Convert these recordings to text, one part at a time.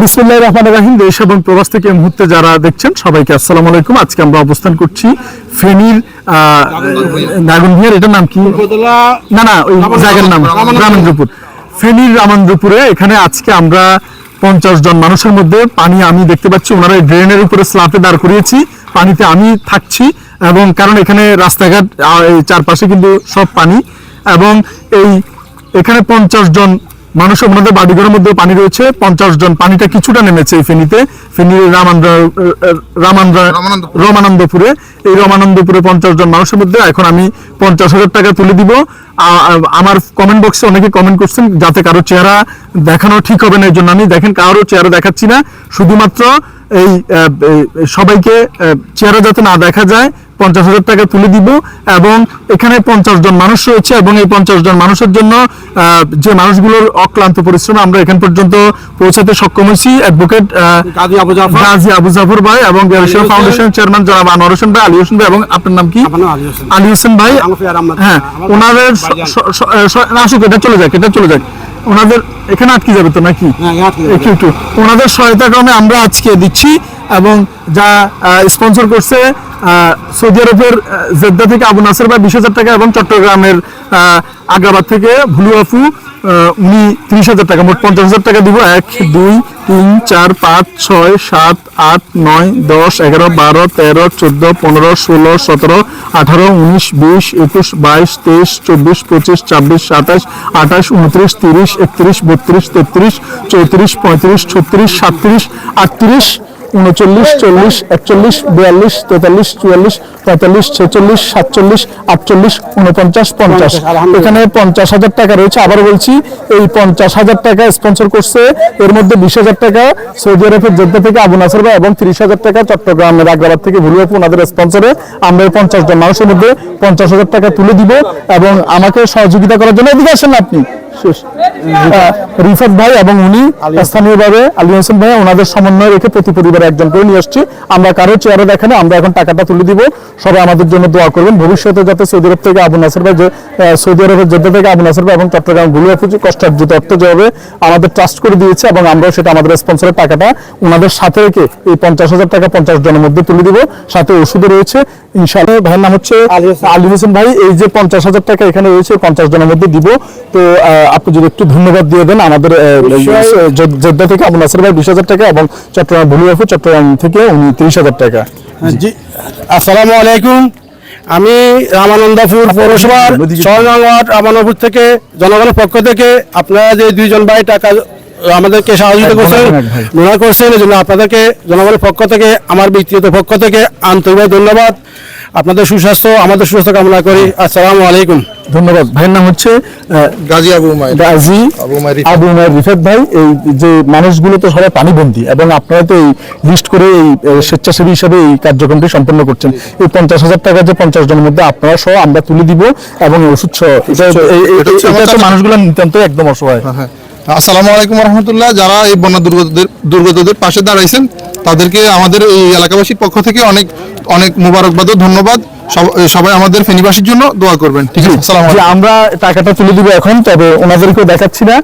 বিসমুল্লাহ রহমান রাহিম দেশ এবং প্রবাস থেকে মুহূর্তে যারা দেখছেন সবাইকে আসসালামু আলাইকুম। আজকে আমরা অবস্থান করছি ফেনীর নাগুন ভিয়ার এটার নাম কি? না না ওই জায়গার নাম রামেন্দ্রপুর ফেনীর রামেন্দ্রপুরে এখানে আজকে আমরা পঞ্চাশ জন মানুষের মধ্যে পানি আমি দেখতে পাচ্ছি ওনারা এই ড্রেনের উপরে স্লাপে দাঁড় করিয়েছি পানিতে আমি থাকছি এবং কারণ এখানে রাস্তাঘাট চারপাশে কিন্তু সব পানি এবং এই এখানে পঞ্চাশ জন মানুষ ওনাদের বাড়িঘরের মধ্যে পানি রয়েছে পঞ্চাশ জন পানিটা কিছুটা নেমেছে এই ফেনীতে। ফেনীর রামান্দ্র রামান্দ্র রমানন্দপুর। এই রমানন্দপুরে পঞ্চাশ জন মানুষের মধ্যে এখন আমি পঞ্চাশ হাজার টাকা তুলে দিব। আমার কমেন্ট বক্সে অনেকে কমেন্ট করছেন যাতে কারও চেহারা দেখানো ঠিক হবে না এই জন্য আমি দেখেন কারও চেহারা দেখাচ্ছি না। শুধুমাত্র এই সবাইকে চেহারা যাতে না দেখা যায় পঞ্চাশ হাজার টাকা তুলে দিব এবং এখানে পঞ্চাশ জন মানুষ রয়েছে এবং এই পঞ্চাশ জন মানুষের জন্য যে মানুষগুলোর অক্লান্ত পরিশ্রমে আমরা এখান পর্যন্ত পৌঁছাতে সক্ষম হয়েছি। অ্যাডভোকেট কাজী আবু জাফর। গাজী আবু জাফর ভাই এবং ফাউন্ডেশন চেয়ারম্যান জনাব আনোয়ার হোসেন ভাই আলী হোসেন ভাই এবং আপনার নাম কি? আলী হোসেন। ভাই। হ্যাঁ ওনাদের আসুক এটা চলে যাক এটা চলে যাক। ওনাদের এখানে আটকে যাবে তো নাকি হ্যাঁ। একটু একটু ওনাদের সহায়তা ক্রমে আমরা আজকে দিচ্ছি এবং যা স্পন্সর করছে আহ, সৌদি আরবের জেদ্দা থেকে আবু নাসের ভাই বিশ হাজার টাকা এবং চট্টগ্রামের আহ, আগ্রাবাদ থেকে ভুলু আফু উনি ত্রিশ হাজার টাকা, মোট পঞ্চাশ হাজার টাকা দিব। এক, দুই, তিন, চার, পাঁচ, ছয়, সাত, আট, নয়, দশ, এগারো, বারো, তেরো, চোদ্দ, পনেরো, ষোলো, সতেরো, আঠারো, উনিশ, বিশ, একুশ, বাইশ, তেইশ, চব্বিশ, পঁচিশ, ছাব্বিশ, সাতাশ, আঠাশ, উনত্রিশ, তিরিশ, একত্রিশ, বত্রিশ, তেত্রিশ, চৌত্রিশ, পঁয়ত্রিশ, ছত্রিশ, সাতত্রিশ, আটত্রিশ উনচল্লিশ চল্লিশ একচল্লিশ বিয়াল্লিশ তেতাল্লিশ চুয়াল্লিশ পঁয়তাল্লিশ ছেচল্লিশ সাতচল্লিশ আটচল্লিশ উনপঞ্চাশ পঞ্চাশ। এখানে পঞ্চাশ হাজার টাকা রয়েছে। আবার বলছি এই পঞ্চাশ হাজার টাকা স্পন্সর করছে এর মধ্যে বিশ হাজার টাকা সৌদি আরবের জেদ্দা থেকে আবু নাসর ভাই এবং তিরিশ হাজার টাকা চট্টগ্রামের আগ্রাবাদ থেকে ভুলুয়াপু ওনাদের স্পন্সরে আমরা এই পঞ্চাশ জন মানুষের মধ্যে পঞ্চাশ হাজার টাকা তুলে দিব এবং আমাকে সহযোগিতা করার জন্য এদিকে আসেন আপনি। শেষ। রিফাত ভাই এবং উনি স্থানীয়ভাবে আলী হোসেন ভাই ওনাদের সমন্বয় রেখে প্রতি পরিবারে একজন করে নিয়ে আসছি। আমরা কারও চেয়ারে দেখানো আমরা এখন টাকাটা তুলে দিব। সবাই আমাদের জন্য দোয়া করবেন। ভবিষ্যতে যাতে সৌদি আরব থেকে আবু নাসর ভাই যে সৌদি আরবের জেদ্দা থেকে আবু নাসর ভাই এবং চট্টগ্রাম ভুলিয়া পুজো কষ্টার্জিত অর্থ যেভাবে আমাদের ট্রাস্ট করে দিয়েছে এবং আমরাও সেটা আমাদের স্পন্সরের টাকাটা ওনাদের সাথে রেখে এই পঞ্চাশ হাজার টাকা পঞ্চাশ জনের মধ্যে তুলে দিব। সাথে ওষুধও রয়েছে। ইনশাআল্লাহ ভাইয়ের নাম হচ্ছে আলী হোসেন। ভাই। এই যে পঞ্চাশ হাজার টাকা এখানে রয়েছে পঞ্চাশ জনের মধ্যে দিব। তো আহ, আপনি যদি একটু ধন্যবাদ দিয়ে দেন আমাদের যোদ্ধা জেদ্দা থেকে আবুল নাসর ভাই বিশ হাজার টাকা এবং চট্টগ্রাম ভুলিয়াফু চট্টগ্রাম থেকে উনি তিরিশ হাজার টাকা। জি। আসসালামু আলাইকুম। আমি রামানন্দপুর পৌরসভার ছয় নং ওয়ার্ড রামানন্দপুর থেকে জনগণের পক্ষ থেকে আপনারা যে দুইজন ভাই টাকা আমাদেরকে সহযোগিতা করছেন। ডোনার করছেন এই জন্য আপনাদেরকে জনগণের পক্ষ থেকে আমার ব্যক্তিগত পক্ষ থেকে আন্তরিক ধন্যবাদ। আপনাদের সুস্বাস্থ্য আমাদের সুস্বাস্থ্য কামনা করি। আসসালামু আলাইকুম। ধন্যবাদ। ভাইয়ের নাম হচ্ছে গাজী আবু গাজী আবু রিফাত। ভাই এই যে মানুষগুলো তো সবাই পানিবন্দী এবং আপনারা তো এই লিস্ট করে এই স্বেচ্ছাসেবী হিসাবে এই কার্যক্রমটি সম্পন্ন করছেন। এই পঞ্চাশ হাজার টাকা যে পঞ্চাশ জনের মধ্যে আপনারা সহ আমরা তুলে দিব এবং ওষুধ সহ এটা- তো মানুষগুলো নিতান্ত একদম অসহায়। হ্যাঁ। আসসালামু আলাইকুম রহমতুল্লাহ। যারা এই বন্যা দুর্গতদের দুর্গতদের পাশে দাঁড়াইছেন তাদেরকে আমাদের এই এলাকাবাসীর পক্ষ থেকে অনেক অনেক মুবারকবাদ ও ধন্যবাদ। সবাই আমাদের ফেনীবাসীর জন্য দোয়া করবেন। ঠিক আছে? আমরা টাকাটা তুলে দিব এখন তবে ওনাদেরকেও দেখাচ্ছি না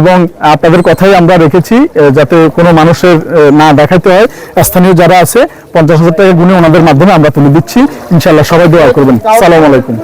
এবং আপনাদের কথাই আমরা রেখেছি যাতে কোনো মানুষের না দেখাতে হয়। স্থানীয় যারা আছে পঞ্চাশ হাজার টাকা গুণে ওনাদের মাধ্যমে আমরা তুলে দিচ্ছি। ইনশাল্লাহ সবাই দোয়া করবেন। সালাম আলাইকুম।